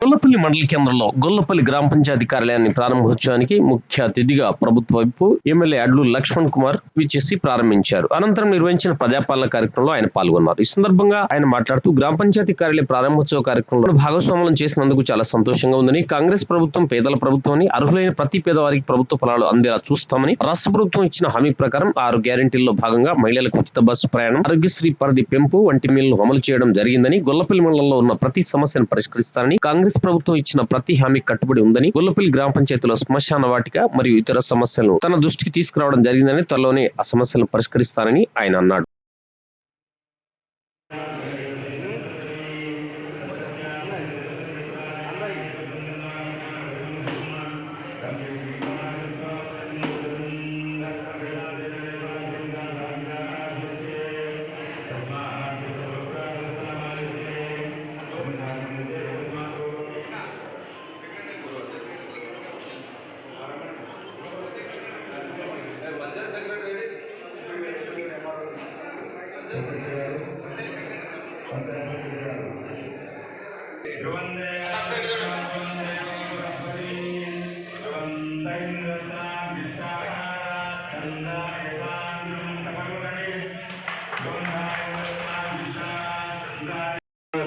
గొల్లపల్లి మండల కేంద్రంలో గొల్లపల్లి గ్రామ పంచాయతీ కార్యాలయాన్ని ప్రారంభోత్సవానికి ముఖ్య అతిథిగా ప్రభుత్వ వైపు ఎమ్మెల్యే అడ్లు లక్ష్మణ్ కుమార్ విచ్చేసి ప్రారంభించారు. అనంతరం నిర్వహించిన ప్రజాపాలన కార్యక్రమంలో ఆయన పాల్గొన్నారు. ఈ సందర్భంగా ఆయన మాట్లాడుతూ గ్రామ పంచాయతీ కార్యాలయ ప్రారంభోత్సవ కార్యక్రమంలో భాగస్వాములను చేసినందుకు చాలా సంతోషంగా ఉందని కాంగ్రెస్ ప్రభుత్వం పేదల ప్రభుత్వం అని అర్హులైన ప్రతి పేదవారికి ప్రభుత్వ ఫలాలు అందేలా చూస్తామని రాష్ట్ర ప్రభుత్వం ఇచ్చిన హామీ ప్రకారం ఆరు గ్యారంటీల్లో భాగంగా మహిళలకు ఉచిత బస్సు ప్రయాణం ఆరోగ్యశ్రీ పరిధి పెంపు వంటి మిల్లు అమలు చేయడం జరిగిందని గొల్లపల్లి మండలంలో ఉన్న ప్రతి సమస్యను పరిష్కరిస్తారని కాంగ్రెస్ ప్రభుత్వం ఇచ్చిన ప్రతి హామీ కట్టుబడి ఉందని గొల్లపల్లి గ్రామ పంచాయతీలో శ్మశాన వాటిక మరియు ఇతర సమస్యలను తన దృష్టికి తీసుకురావడం జరిగిందని త్వరలోనే ఆ సమస్యలను పరిష్కరిస్తానని ఆయన అన్నాడు. ಇರುವಂದೇ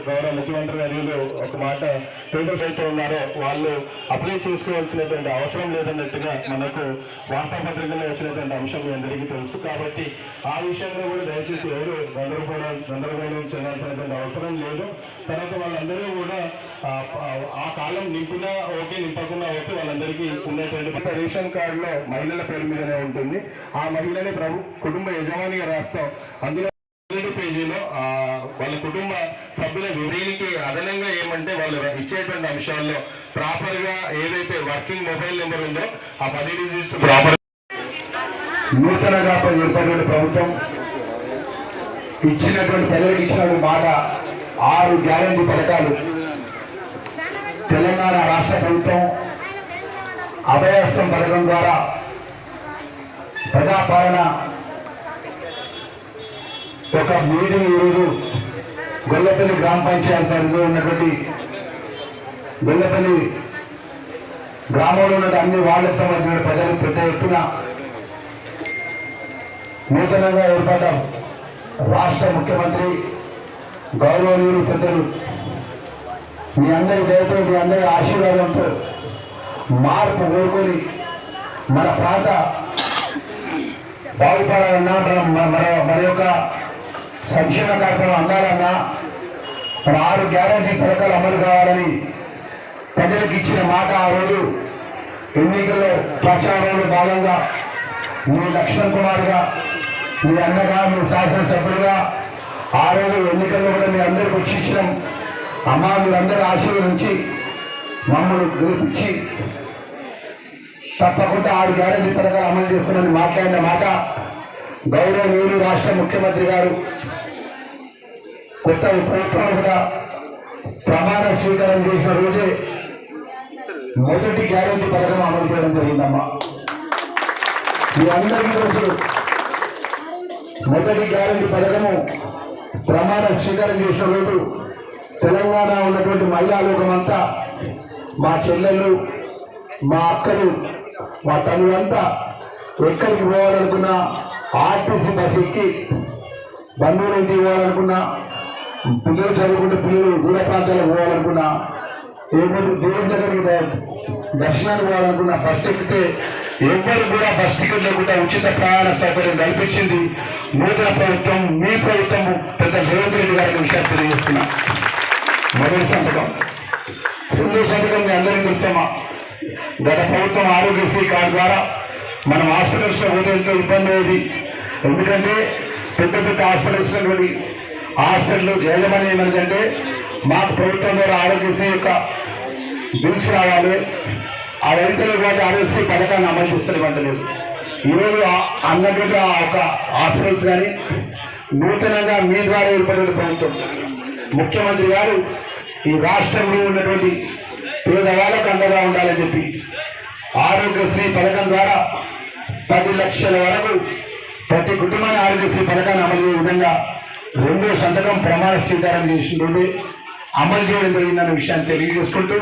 గౌరవ ముఖ్యమంత్రి వర్యులు ఒక మాట పేపర్స్ అయితే ఉన్నారో వాళ్ళు అప్లై చేసుకోవాల్సినటువంటి అవసరం లేదన్నట్టుగా మనకు వార్తాపత్రికల్లో వచ్చినటువంటి అంశం మీ అందరికీ తెలుసు. కాబట్టి ఆ విషయంలో కూడా దయచేసి ఎవరు గందరగోళం గందరగోళం చెందాల్సినటువంటి అవసరం లేదు. తర్వాత వాళ్ళందరూ కూడా ఆ, కాలం నింపినా ఓకే నింపకుండా ఓకే వాళ్ళందరికీ ఉన్నటువంటి రేషన్ కార్డులో మహిళల పేరు మీదనే ఉంటుంది. ఆ మహిళనే ప్రభు కుటుంబ యజమానిగా రాస్తాం. అందులో వాళ్ళ కుటుంబ సభ్యుల దీనికి అదనంగా ఏమంటే వాళ్ళు ఇచ్చేటువంటి అంశాల్లో ప్రాపర్గా ఏదైతే వర్కింగ్ మొబైల్ నెంబర్ ఉందో ఆ పది డిజిట్స్ ప్రాపర్ నూతనగా ఏర్పడిన ప్రభుత్వం ఇచ్చినటువంటి ప్రజలకు ఇచ్చినటువంటి మాట ఆరు గ్యారంటీ పథకాలు. తెలంగాణ రాష్ట్ర ప్రభుత్వం అభయస్తం పథకం ద్వారా ప్రజాపాలన ఒక మీటింగ్ ఈరోజు గొల్లపల్లి గ్రామ పంచాయతీ పరిధిలో ఉన్నటువంటి గొల్లపల్లి గ్రామంలో ఉన్న అన్ని వార్డులకు సంబంధించిన ప్రజలు పెద్ద ఎత్తున నూతనంగా ఏర్పడ్డ రాష్ట్ర ముఖ్యమంత్రి గౌరవనీయులు పెద్దలు మీ అందరి దయతో మీ అందరి ఆశీర్వాదంతో మార్పు కోరుకొని మన ప్రాంత బాగుపడాలన్నా మనం మన మన మన యొక్క సంక్షేమ కార్యక్రమం అందాలన్నా మరి ఆరు గ్యారంటీ పథకాలు అమలు కావాలని ప్రజలకు ఇచ్చిన మాట ఆ రోజు ఎన్నికల్లో ప్రచారంలో భాగంగా మీ లక్ష్మణ్ కుమార్గా మీ అన్నగా మీ శాసనసభ్యులుగా ఆ రోజు ఎన్నికల్లో కూడా మీ అందరికి వచ్చి ఇచ్చినాం. అమ్మా మీరందరూ ఆశీర్వదించి మమ్మల్ని గెలిపించి తప్పకుండా ఆరు గ్యారంటీ పథకాలు అమలు చేస్తామని మాట్లాడిన మాట గౌరవనీయులు రాష్ట్ర ముఖ్యమంత్రి గారు కొత్త ప్రభుత్వం ప్రమాణ స్వీకారం చేసిన రోజే మొదటి గ్యారంటీ పథకం అమలు చేయడం జరిగిందమ్మా. మీ అందరికీ తెలుసు మొదటి గ్యారంటీ పథకము ప్రమాణ స్వీకారం చేసిన రోజు తెలంగాణ ఉన్నటువంటి మహిళా లోకమంతా మా చెల్లెలు మా అక్కలు మా తల్లులంతా ఎక్కడికి పోవాలనుకున్నా ఆర్టీసీ బస్ ఎక్కి బంధువుల ఇంటికి పోవాలనుకున్నా పిల్లలు చదువుకుంటే పిల్లలు దూర ప్రాంతాలకు పోవాలనుకున్నా ఏమైనా దేవుడి దగ్గరికి దర్శనానికి పోవాలనుకున్నా బస్ ఎక్కితే ఎవ్వరు కూడా బస్ టికెట్ లేకుండా ఉచిత ప్రయాణ సౌకర్యం కల్పించింది. నూతన ప్రభుత్వం మీ ప్రభుత్వం పెద్ద రేవంత్ రెడ్డి గారి విషయాలు తెలియజేస్తున్నా. మొదటి సంతకం. రెండో సంతకం మీ అందరికీ తెలుసామా గత ప్రభుత్వం ఆరోగ్యశ్రీ కార్డు ద్వారా మనం హాస్పిటల్స్లో పోతే ఎంతో ఇబ్బంది అయ్యేది. ఎందుకంటే పెద్ద పెద్ద హాస్పిటల్స్ ఉన్నటువంటి హాస్పిటల్ యాజమాన్యం ఏమంటే మాకు ప్రభుత్వం ద్వారా ఆరోగ్యశ్రీ యొక్క బిల్స్ రావాలి. ఆ వెంటనే వాటి ఆరోగ్యశ్రీ పథకాన్ని అమలు చేస్తున్నట్లేదు ఈరోజు ఆ- అన్నటువంటి ఆ ఒక హాస్పిటల్స్ కానీ నూతనంగా మీ ద్వారా ఏర్పడిన ప్రభుత్వం. ముఖ్యమంత్రి గారు ఈ రాష్ట్రంలో ఉన్నటువంటి పేదవాళ్ళకు అండగా ఉండాలని చెప్పి ఆరోగ్యశ్రీ పథకం ద్వారా పది లక్షల వరకు ప్రతి కుటుంబాన్ని ఆరోగ్యశ్రీ పథకాన్ని అమలు చేయ విధంగా రెండో సంతకం ప్రమాణ స్వీకారం చేసిన అమలు చేయడం జరిగిందన్న విషయాన్ని తెలియజేసుకుంటూ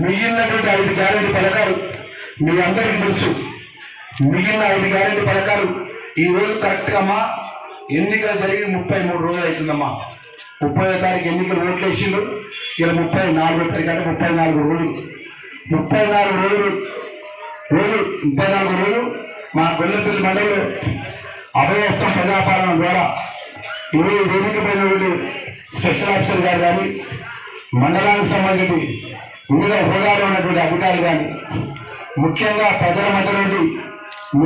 మిగిలినటువంటి ఐదు గ్యారెంటీ పథకాలు మీ అందరికీ తెలుసు. మిగిలిన ఐదు గ్యారెంటీ పథకాలు ఈ రోజు కరెక్ట్గా అమ్మా ఎన్నికలు జరిగి ముప్పై మూడు రోజులు అవుతుందమ్మా. ముప్పై తారీఖు ఎన్నికలు ఓట్లు వేసిండ్రు. ఇలా ముప్పై నాలుగో తారీఖు అంటే ముప్పై నాలుగు రోజులు. ముప్పై నాలుగు రోజులు రోజు ముప్పై నాలుగు రోజులు మా గొల్లపల్లి మండలి అభయస్తం ప్రజాపాలన ద్వారా ఈరోజు వేదిక స్పెషల్ ఆఫీసర్ గారు కానీ మండలానికి సంబంధించి వివిధ హోదాలో ఉన్నటువంటి అధికారులు కానీ ముఖ్యంగా ప్రజల మధ్య నుండి